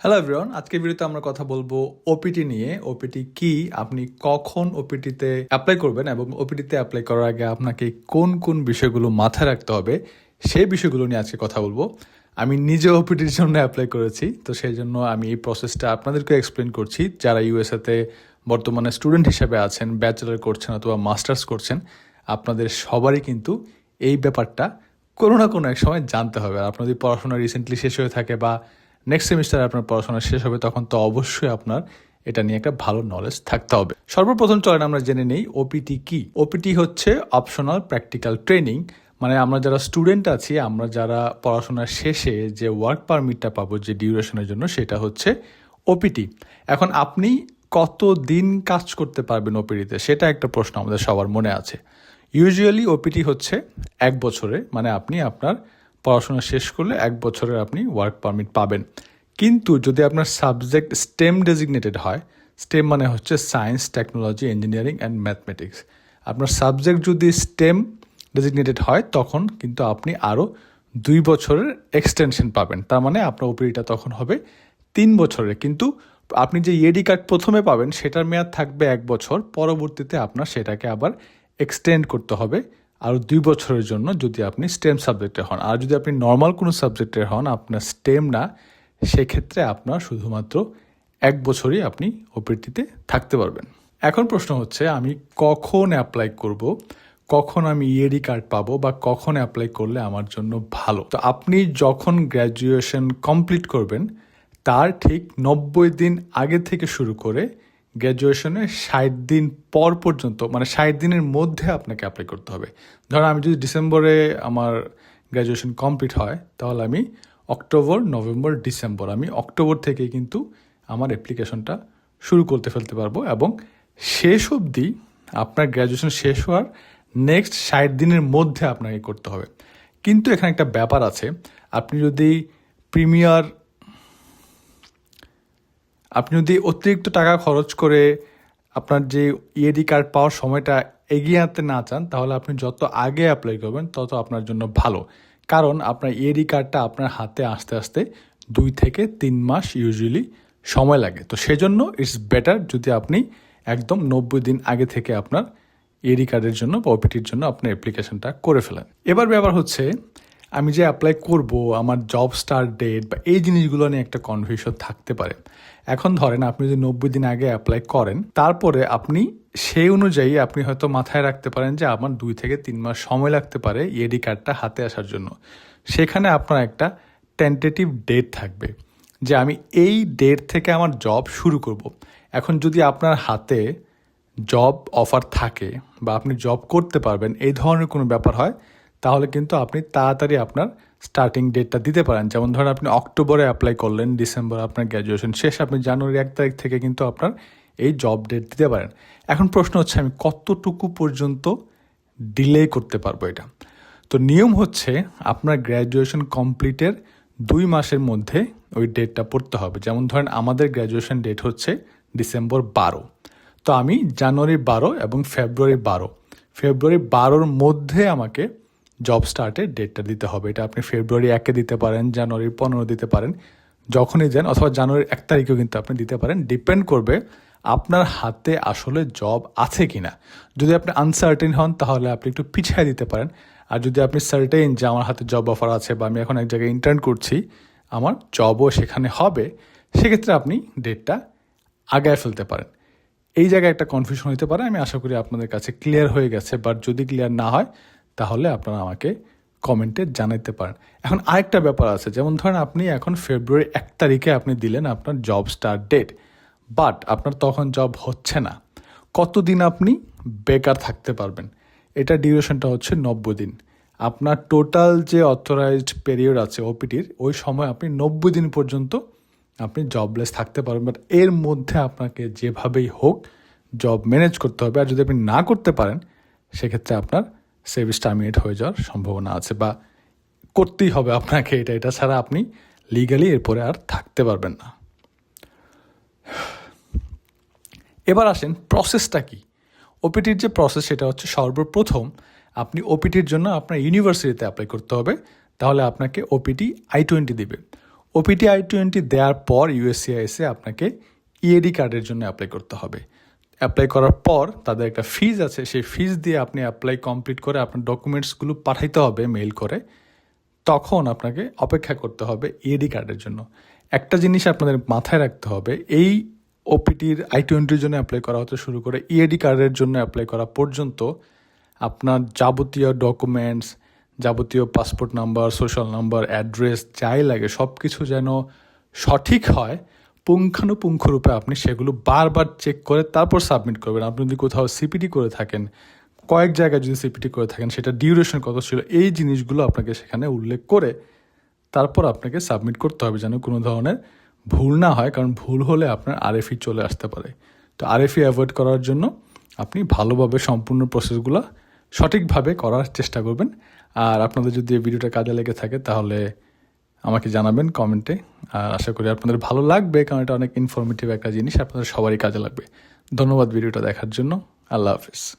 Hello everyone আজকের ভিডিওতে আমরা কথা বলব ওপিটি নিয়ে। ওপিটি কি? আপনি কখন ওপিটিতে অ্যাপ্লাই করবেন এবং ওপিটিতে অ্যাপ্লাই করার আগে আপনাকে কোন কোন বিষয়গুলো মাথায় রাখতে হবে সেই বিষয়গুলো নিয়ে আজকে কথা বলব। আমি নিজে ওপিটির জন্য অ্যাপ্লাই করেছি, তো সেই জন্য আমি এই প্রসেসটা আপনাদেরকে এক্সপ্লেন করছি। যারা ইউএসএতে বর্তমানে স্টুডেন্ট হিসেবে আছেন ব্যাচেলার করছেন অথবা মাস্টার্স করছেন, আপনাদের সবারই কিন্তু এই ব্যাপারটা কোনো না কোনো এক সময় জানতে হবে। আর আপনাদের পড়াশোনা রিসেন্টলি শেষ হয়ে থাকে বা নেক্সট সেমিস্টারে আপনার পড়াশোনা শেষ হবে, তখন তো অবশ্যই আপনার এটা নিয়ে একটা ভালো নলেজ থাকতে হবে। সর্বপ্রথম চলেন আমরা জেনে নেই ওপিটি কি। ওপিটি হচ্ছে অপশনাল প্র্যাকটিক্যাল ট্রেনিং মানে আমরা যারা স্টুডেন্ট আছি, আমরা যারা পড়াশোনার শেষে যে ওয়ার্ক পারমিটটা পাবো, যে ডিউরেশনের জন্য, সেটা হচ্ছে ওপিটি এখন আপনি কত দিন কাজ করতে পারবেন ওপিটিতে সেটা একটা প্রশ্ন আমাদের সবার মনে আছে। ইউজুয়ালি ওপিটি হচ্ছে এক বছরে মানে আপনি আপনার পড়াশোনা শেষ করলে এক বছরের আপনি ওয়ার্ক পারমিট পাবেন। কিন্তু যদি আপনার সাবজেক্ট স্টেম ডেজিগনেটেড হয় স্টেম মানে হচ্ছে science technology engineering and mathematics আপনার সাবজেক্ট যদি স্টেম ডেজিগনেটেড হয়, তখন কিন্তু আপনি আরও দুই বছরের এক্সটেনশন পাবেন। তার মানে আপনার ওপিডিটা তখন হবে তিন বছরের। কিন্তু আপনি যে ইএডি কার্ড প্রথমে পাবেন, সেটার মেয়াদ থাকবে এক বছর। পরবর্তীতে আপনার সেটাকে আবার এক্সটেন্ড করতে হবে। আরও দুই বছরের জন্য যদি আপনি স্টেম সাবজেক্টে হন। আর যদি আপনি নর্মাল কোনো সাবজেক্টের হন, আপনার স্টেম না, সেক্ষেত্রে আপনার শুধুমাত্র এক বছরই আপনি ওপিটিতে থাকতে পারবেন। এখন প্রশ্ন হচ্ছে, আমি কখন অ্যাপ্লাই করব? কখন আমি ইএডি কার্ড পাবো? বা কখন অ্যাপ্লাই করলে আমার জন্য ভালো? তো আপনি যখন গ্র্যাজুয়েশন কমপ্লিট করবেন, তার ঠিক নব্বই দিন আগে থেকে শুরু করে গ্র্যাজুয়েশনের ষাট দিন পর পর্যন্ত মানে ষাট দিনের মধ্যে আপনাকে অ্যাপ্লাই করতে হবে। ধরো আমি যদি ডিসেম্বরে আমার গ্র্যাজুয়েশন কমপ্লিট হয়, তাহলে আমি অক্টোবর, নভেম্বর, ডিসেম্বর, আমি অক্টোবর থেকে কিন্তু আমার অ্যাপ্লিকেশনটা শুরু করতে ফেলতে পারব এবং শেষ অবধি আপনার গ্র্যাজুয়েশন শেষ হওয়ার নেক্সট ষাট দিনের মধ্যে আপনাকে করতে হবে। কিন্তু এখানে একটা ব্যাপার আছে, আপনি যদি প্রিমিয়ার আপনি যদি অতিরিক্ত টাকা খরচ করে আপনার যে ইএডি কার্ড পাওয়ার সময়টা এগিয়ে আনতে না চান, তাহলে আপনি যত আগে অ্যাপ্লাই করবেন, তত আপনার জন্য ভালো। কারণ আপনার ইএডি কার্ডটা আপনার হাতে আসতে আসতে দুই থেকে তিন মাস ইউজুয়ালি সময় লাগে। তো সেজন্য ইটস বেটার যদি আপনি একদম নব্বই দিন আগে থেকে আপনার ইএডি কার্ডের জন্য বা ওপিটির জন্য আপনার অ্যাপ্লিকেশনটা করে ফেলেন। এবার ব্যাপার হচ্ছে আমি যে অ্যাপ্লাই করব, আমার জব স্টার্ট ডেট বা এই জিনিসগুলো নিয়ে একটা কনফিউশন থাকতে পারে। এখন ধরেন আপনি যদি নব্বই দিন আগে অ্যাপ্লাই করেন, তারপরে আপনি সেই অনুযায়ী আপনি হয়তো মাথায় রাখতে পারেন যে আমার দুই থেকে তিন মাস সময় লাগতে পারে ইএডি কার্ডটা হাতে আসার জন্য। সেখানে আপনার একটা টেন্টেটিভ ডেট থাকবে যে আমি এই ডেট থেকে আমার জব শুরু করব। এখন যদি আপনার হাতে জব অফার থাকে বা আপনি জব করতে পারবেন, এই ধরনের কোনো ব্যাপার হয় তাহলে কিন্তু আপনি তাড়াতাড়ি আপনার স্টার্টিং ডেটটা দিতে পারেন। যেমন ধরেন আপনি অক্টোবরে অ্যাপ্লাই করলেন ডিসেম্বর আপনার গ্র্যাজুয়েশন শেষ, আপনি জানুয়ারি এক তারিখ থেকে কিন্তু আপনার এই জব ডেট দিতে পারেন। এখন প্রশ্ন হচ্ছে, আমি কতটুকু পর্যন্ত ডিলে করতে পারব এটা? তো নিয়ম হচ্ছে, আপনার গ্র্যাজুয়েশন কমপ্লিটের দুই মাসের মধ্যে ওই ডেটটা পড়তে হবে। যেমন ধরেন আমাদের গ্র্যাজুয়েশন ডেট হচ্ছে ডিসেম্বর বারো তো আমি জানুয়ারি বারো এবং ফেব্রুয়ারি বারো ফেব্রুয়ারি বারোর মধ্যে আমাকে জব স্টার্টের ডেটটা দিতে হবে। এটা আপনি ফেব্রুয়ারি একে দিতে পারেন জানুয়ারি পনেরো দিতে পারেন। যখনই দেন, অথবা জানুয়ারির এক তারিখেও কিন্তু আপনি দিতে পারেন। ডিপেন্ড করবে আপনার হাতে আসলে জব আছে কিনা। যদি আপনি আনসার্টেন হন, তাহলে আপনি একটু পিছিয়ে দিতে পারেন। আর যদি আপনি সার্টেন যে আমার হাতে জব অফার আছে বা আমি এখন এক জায়গায় ইন্টার্ন করছি, আমার জবও সেখানে হবে, সেক্ষেত্রে আপনি ডেটটা আগায় ফেলতে পারেন। এই জায়গায় একটা কনফিউশন হতে পারে। আমি আশা করি আপনাদের কাছে ক্লিয়ার হয়ে গেছে। বাট যদি ক্লিয়ার না হয় তাহলে আপনারা আমাকে কমেন্টে জানাতে পারেন। এখন আরেকটা ব্যাপার আছে, যেমন ধরেন আপনি এখন ফেব্রুয়ারি এক তারিখে আপনি দিলেন আপনার জব স্টার্ট ডেট বাট আপনার তখন জব হচ্ছে না। কতদিন আপনি বেকার থাকতে পারবেন? এটা ডিউরেশনটা হচ্ছে নব্বই দিন। আপনার টোটাল যে অথরাইজড পিরিয়ড আছে ওপিটির ওই সময় আপনি নব্বই দিন পর্যন্ত আপনি জবলেস থাকতে পারবেন বাট এর মধ্যে আপনাকে যেভাবেই হোক জব ম্যানেজ করতে হবে। আর যদি আপনি না করতে পারেন, সেক্ষেত্রে আপনার সার্ভিস টার্মিনেট হয়ে যাওয়ার সম্ভাবনা আছে বা করতেই হবে আপনাকে এটা এটা ছাড়া আপনি লিগালি এরপরে আর থাকতে পারবেন না। এবার আসেন প্রসেসটা কি? ওপিটির যে প্রসেস সেটা হচ্ছে সর্বপ্রথম আপনি ওপিটির জন্য আপনার ইউনিভার্সিটিতে অ্যাপ্লাই করতে হবে, তাহলে আপনাকে ওপিটি আই টোয়েন্টি দেবে। ওপিটি আই টোয়েন্টি দেওয়ার পর ইউএসসিআইএসে আপনাকে ইএডি কার্ডের জন্য অ্যাপ্লাই করতে হবে। অ্যাপ্লাই করার পর তাদের একটা ফিজ আছে, সেই ফিজ দিয়ে আপনি অ্যাপ্লাই কমপ্লিট করে আপনার ডকুমেন্টসগুলো পাঠাইতে হবে মেইল করে। তখন আপনাকে অপেক্ষা করতে হবে ইএডি কার্ডের জন্য। একটা জিনিস আপনাদের মাথায় রাখতে হবে, এই ওপিটির আই টোয়েন্টির জন্য অ্যাপ্লাই করা হতে শুরু করে ইএডি কার্ডের জন্য অ্যাপ্লাই করা পর্যন্ত আপনার যাবতীয় ডকুমেন্টস যাবতীয় passport number social number address যাই লাগে সব কিছু যেন সঠিক হয় পুঙ্খানুপুঙ্খরূপে আপনি সেগুলো বারবার চেক করে তারপর সাবমিট করবেন। আপনি যদি কোথাও সিপিটি করে থাকেন, কয়েক জায়গায় যদি সিপিটি করে থাকেন, সেটা ডিউরেশন কত ছিল, এই জিনিসগুলো আপনাকে সেখানে উল্লেখ করে তারপর আপনাকে সাবমিট করতে হবে যেন কোনো ধরনের ভুল না হয়, কারণ ভুল হলে আপনার আরএফই চলে আসতে পারে। তো আরএফই অ্যাভয়েড করার জন্য আপনি ভালোভাবে সম্পূর্ণ প্রসেসগুলো সঠিকভাবে করার চেষ্টা করবেন। আর আপনাদের যদি এই ভিডিওটা কাজে লেগে থাকে, তাহলে আমাকে জানাবেন কমেন্টে। আর আশা করি আপনাদের ভালো লাগবে, কারণ এটা অনেক ইনফরমেটিভ একটা জিনিস, আপনাদের সবারই কাজে লাগবে। ধন্যবাদ ভিডিওটা দেখার জন্য। আল্লাহ হাফিজ।